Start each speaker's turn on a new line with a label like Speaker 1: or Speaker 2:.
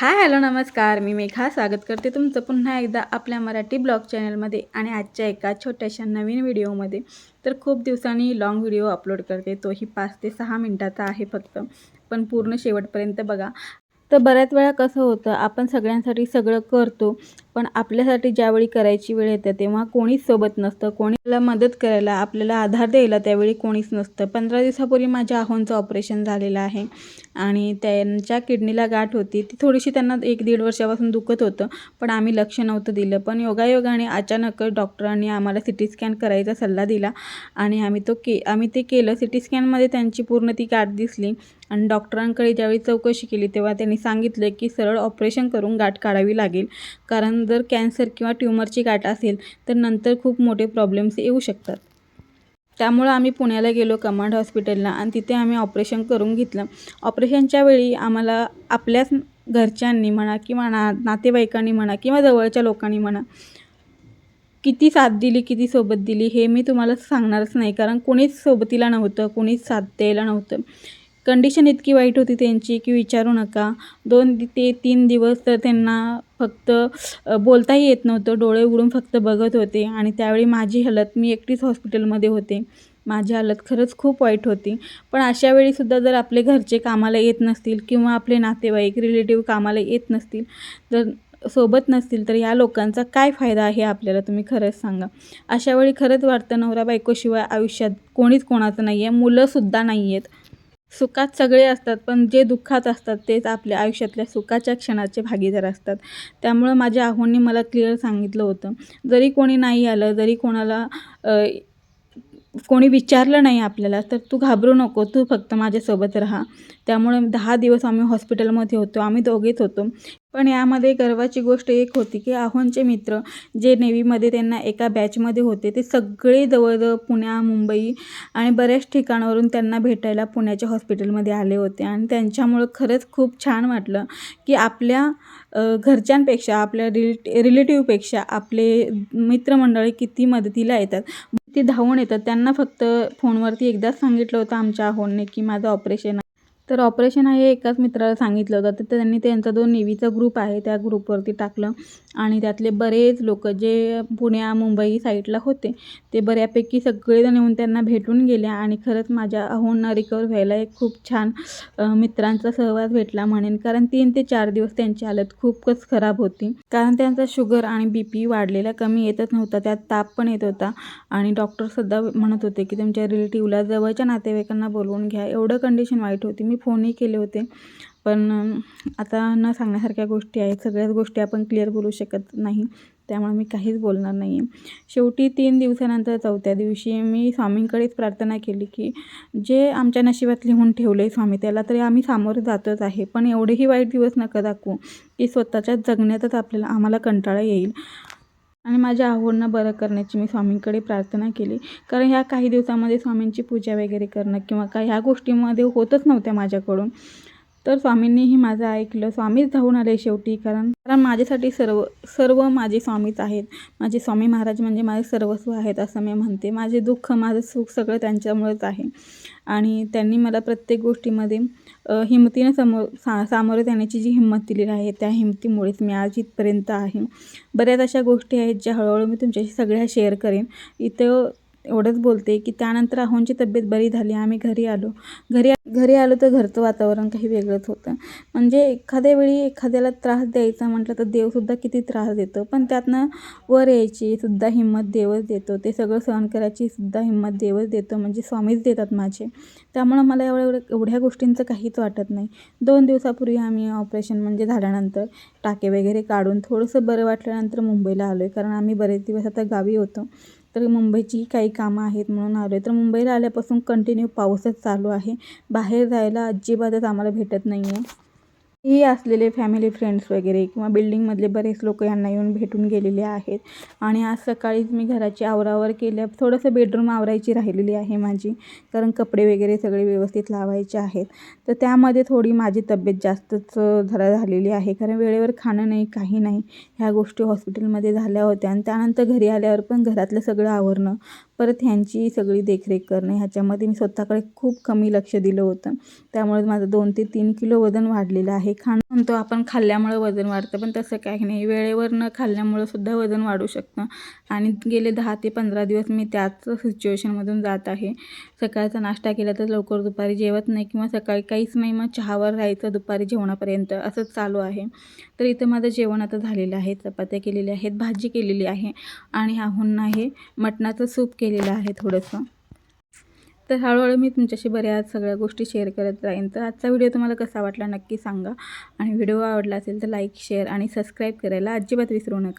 Speaker 1: Hi hello नमस्कार. मी मेघा. स्वागत करते तुमचं पुन्हा एकदा आपल्या मराठी ब्लॉग चॅनलमध्ये आणि आजच्या एका छोट्याशा नवीन व्हिडिओमध्ये. तर खूप दिवसांनी लाँग व्हिडिओ अपलोड करते. तोही पाच ते सहा मिनटाचा आहे फक्त. पण पूर्ण शेवटपर्यंत बघा. तर बऱ्याच वेळा कसं होतं आपण सगळ्यांसाठी सगळं करतो. पण आपल्यासाठी ज्यावेळी करायची वेळ येते तेव्हा कोणीच सोबत नसतं. कोणीला मदत करायला आपल्याला आधार द्यायला त्यावेळी कोणीच नसतं. पंधरा दिवसापूर्वी माझ्या आहोंचं ऑपरेशन झालेलं आहे आणि त्यांच्या किडनीला गाठ होती. ती थोडीशी त्यांना एक दीड वर्षापासून दुखत होतं पण आम्ही लक्ष नव्हतं दिलं. पण योगायोगाने अचानकच डॉक्टरांनी आम्हाला सी टी स्कॅन करायचा सल्ला दिला आणि आम्ही तो के आम्ही ते केलं. सी टी स्कॅनमध्ये त्यांची पूर्ण ती गाठ दिसली आणि डॉक्टरांकडे ज्यावेळी चौकशी केली तेव्हा त्यांनी सांगितलं की सरळ ऑपरेशन करून गाठ काढावी लागेल. कारण जर कॅन्सर किंवा ट्युमरची गाठ असेल तर नंतर खूप मोठे प्रॉब्लेम्स येऊ शकतात. त्यामुळं आम्ही पुण्याला गेलो कमांड हॉस्पिटलला आणि तिथे आम्ही ऑपरेशन करून घेतलं. ऑपरेशनच्या वेळी आम्हाला आपल्याच घरच्यांनी म्हणा किंवा ना नातेवाईकांनी म्हणा किंवा जवळच्या लोकांनी म्हणा किती साथ दिली किती सोबत दिली हे मी तुम्हाला सांगणारच नाही. कारण कोणीच सोबतीला नव्हतं कोणीच साथ द्यायला नव्हतं. कंडिशन इतकी वाईट होती त्यांची की विचारू नका. दोन ते तीन दिवस तर त्यांना फक्त बोलताही येत नव्हतं. डोळे उघडून फक्त बघत होते. आणि त्यावेळी माझी हालत मी एकटीच हॉस्पिटलमध्ये होते. माझी हालत खरंच खूप वाईट होती. पण अशा वेळीसुद्धा जर आपले घरचे कामाला येत नसतील किंवा आपले नातेवाईक रिलेटिव्ह कामाला येत नसतील तर सोबत नसतील तर या लोकांचा काय फायदा आहे आपल्याला? तुम्ही खरंच सांगा. अशावेळी खरंच वाटतं नवरा बायकोशिवाय आयुष्यात कोणीच कोणाचं नाही आहे मुलंसुद्धा नाही आहेत सुखात सगळे असतात पण जे दुःखात असतात तेच आपल्या आयुष्यातल्या सुखाच्या क्षणाचे भागीदार असतात. त्यामुळं माझ्या आहोंनी मला क्लिअर सांगितलं होतं. जरी कोणी नाही आलं जरी कोणाला कोणी विचारलं नाही आपल्याला तर तू घाबरू नको तू फक्त माझ्यासोबत राहा. त्यामुळे दहा दिवस आम्ही हॉस्पिटलमध्ये होतो आम्ही दोघेच होतो. पण यामध्ये गर्वाची गोष्ट एक होती की आहोंचे मित्र जे नेव्हीमध्ये त्यांना एका बॅचमध्ये होते ते सगळे जवळजवळ पुण्या मुंबई आणि बऱ्याच ठिकाणावरून त्यांना भेटायला पुण्याच्या हॉस्पिटलमध्ये आले होते. आणि त्यांच्यामुळं खरंच खूप छान वाटलं की आपल्या घरच्यांपेक्षा आपल्या रिलेट रिलेटिव्हपेक्षा आपले मित्रमंडळी किती मदतीला येतात. ती धावून येतात. त्यांना फक्त फोनवरती एकदाच सांगितलं होतं आमच्या आहोंने की माझं ऑपरेशन आहे तर ऑपरेशन आहे एकाच मित्राला सांगितलं होतं. तर त्यांनी त्यांचा जो नेव्हीचा ग्रुप आहे त्या ग्रुपवरती टाकलं. आणि त्यातले बरेच लोक जे पुण्या मुंबई साईडला होते ते बऱ्यापैकी सगळेजण येऊन त्यांना भेटून गेले. आणि खरंच माझ्या अहोंना रिकवर व्हायला एक खूप छान मित्रांचा सहवास भेटला म्हणेन. कारण तीन ते चार दिवस त्यांची हालत खूपच खराब होती. कारण त्यांचा शुगर आणि बी पी वाढलेला कमी येतच नव्हता. त्यात ताप पण येत होता. आणि डॉक्टरसुद्धा म्हणत होते की तुमच्या रिलेटिव्हला जवळच्या नातेवाईकांना बोलवून घ्या. एवढं कंडिशन वाईट होती. मी फोनही केले होते. पण आता न सांगण्यासारख्या गोष्टी आहेत. सगळ्याच गोष्टी आपण क्लिअर बोलू शकत नाही. त्यामुळे मी काहीच बोलणार नाही आहे शेवटी तीन दिवसानंतर चौथ्या दिवशी मी स्वामींकडेच प्रार्थना केली की जे आमच्या नशिबात लिहून ठेवले स्वामी त्याला तरी आम्ही सामोरं जातच आहे. पण एवढेही वाईट दिवस नका दाखवू की स्वतःच्या जगण्यातच आपल्याला आम्हाला कंटाळा येईल. आणि माझ्या आहोंना बरं करण्याची मी स्वामींकडे प्रार्थना केली. कारण ह्या काही दिवसामध्ये स्वामींची पूजा वगैरे करणं किंवा काय ह्या गोष्टीमध्ये होतच नव्हत्या माझ्याकडून. तर स्वामींनीही माझं ऐकलं. स्वामीच धावून आले शेवटी कारण कारण माझ्यासाठी सर्व सर्व माझे स्वामीच आहेत. माझे स्वामी महाराज म्हणजे माझे सर्वस्व आहेत असं मी म्हणते. माझे दुःख माझं सुख सगळं त्यांच्यामुळेच आहे. आणि त्यांनी मला प्रत्येक गोष्टीमध्ये हिमतीने समोर सा सामोरे जाण्याची जी हिंमत दिलेली आहे त्या हिमतीमुळेच मी आज इथपर्यंत आहे. बऱ्याच अशा गोष्टी आहेत ज्या हळूहळू मी तुमच्याशी सगळ्या शेअर करेन. इथं एवढंच बोलते की त्यानंतर आहोंची तब्येत बरी झाली आम्ही घरी आलो. घरी घरी आलो तर घरचं वातावरण काही वेगळंच होतं. म्हणजे एखाद्या वेळी एखाद्याला त्रास द्यायचा म्हटलं तर देवसुद्धा किती त्रास देतो. पण त्यातनं वर यायची सुद्धा हिंमत देवच देतो. ते सगळं सहन करायची सुद्धा हिंमत देवच देतो. म्हणजे स्वामीच देतात माझे. त्यामुळं मला एवढं एवढ्या गोष्टींचं काहीच वाटत नाही. दोन दिवसापूर्वी आम्ही ऑपरेशन म्हणजे झाल्यानंतर टाके वगैरे काढून थोडंसं बरं वाटल्यानंतर मुंबईला आलो आहे कारण आम्ही बरेच दिवस आता गावी होतो. तर मुंबईचीही काही कामं आहेत म्हणून आलो आहे तर मुंबईला आल्यापासून कंटिन्यू पाऊसच चालू आहे. बाहेर जायला अजिबातच आम्हाला भेटत नाही आहे ही असलेले फॅमिली फ्रेंड्स वगैरे किंवा बिल्डिंगमधले बरेच लोक यांना येऊन भेटून गेलेले आहेत. आणि आज सकाळीच मी घराची आवरावर केल्या थोडंसं बेडरूम आवरायची राहिलेली आहे माझी कारण कपडे वगैरे सगळे व्यवस्थित लावायचे आहेत. तर त्यामध्ये थोडी माझी तब्येत जास्तच जरा झालेली आहे कारण वेळेवर खाणं नाही काही नाही ह्या गोष्टी हॉस्पिटलमध्ये झाल्या होत्या. आणि त्यानंतर घरी आल्यावर पण घरातलं सगळं आवरणं परत ह्यांची सगळी देखरेख करणे ह्याच्यामध्ये मी स्वतःकडे खूप कमी लक्ष दिलं होतं. त्यामुळे माझं दोन ते तीन किलो वजन वाढलेलं आहे. खाणं म्हणतो आपण खाल्ल्यामुळं वजन वाढतं पण तसं काही नाही. वेळेवर न खाल्ल्यामुळं सुद्धा वजन वाढू शकतं. आणि गेले दहा ते पंधरा दिवस मी त्याच सिच्युएशनमधून जात आहे. सकाळचा नाश्ता केला तर लवकर दुपारी जेवत नाही किंवा सकाळी काहीच नाही मग चहावर राहायचं दुपारी जेवणापर्यंत असंच चालू आहे. तर इथं माझं जेवण आता झालेलं आहे. चपात्या केलेल्या आहेत भाजी केलेली आहे आणि ह्याहून आहे. मटणाचं सूप केलेलं आहे थोडंसं. तर हळूहळू मी तुमच्याशी बऱ्याच सगळ्या गोष्टी शेअर करत राहीन तर आजचा व्हिडिओ तुम्हाला कसा वाटला नक्की सांगा. आणि व्हिडिओ आवडला असेल तर लाईक शेअर आणि सबस्क्राईब करायला अजिबात विसरू नका.